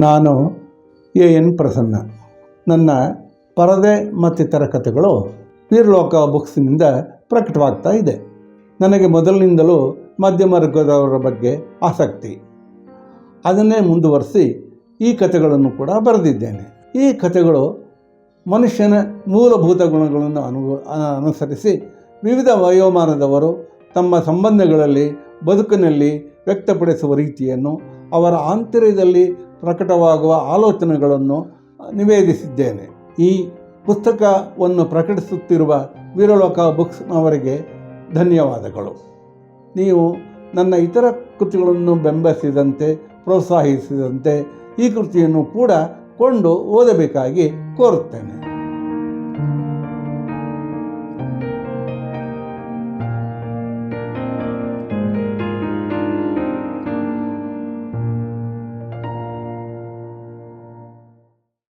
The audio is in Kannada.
ನಾನು ಎ ಎನ್ ಪ್ರಸನ್ನ. ನನ್ನ ಪರದೆ ಮತ್ತಿತರ ಕಥೆಗಳು ವೀರಲೋಕ ಬುಕ್ಸ್ನಿಂದ ಪ್ರಕಟವಾಗ್ತಾ ಇದೆ. ನನಗೆ ಮೊದಲಿನಿಂದಲೂ ಮಧ್ಯಮ ವರ್ಗದವರ ಬಗ್ಗೆ ಆಸಕ್ತಿ. ಅದನ್ನೇ ಮುಂದುವರಿಸಿ ಈ ಕಥೆಗಳನ್ನು ಕೂಡ ಬರೆದಿದ್ದೇನೆ. ಈ ಕಥೆಗಳು ಮನುಷ್ಯನ ಮೂಲಭೂತ ಗುಣಗಳನ್ನು ಅನು ಅನುಸರಿಸಿ ವಿವಿಧ ವಯೋಮಾನದವರು ತಮ್ಮ ಸಂಬಂಧಗಳಲ್ಲಿ, ಬದುಕಿನಲ್ಲಿ ವ್ಯಕ್ತಪಡಿಸುವ ರೀತಿಯನ್ನು ಅವರ ಆಂತರ್ಯದಲ್ಲಿ ಪ್ರಕಟವಾಗುವ ಆಲೋಚನೆಗಳನ್ನು ನಿವೇದಿಸಿದ್ದೇನೆ. ಈ ಪುಸ್ತಕವನ್ನು ಪ್ರಕಟಿಸುತ್ತಿರುವ ವೀರಲೋಕ ಬುಕ್ಸ್ನವರಿಗೆ ಧನ್ಯವಾದಗಳು. ನೀವು ನನ್ನ ಇತರ ಕೃತಿಗಳನ್ನು ಬೆಂಬಲಿಸಿದಂತೆ, ಪ್ರೋತ್ಸಾಹಿಸಿದಂತೆ ಈ ಕೃತಿಯನ್ನು ಕೂಡ ಕೊಂಡು ಓದಬೇಕಾಗಿ ಕೋರುತ್ತೇನೆ.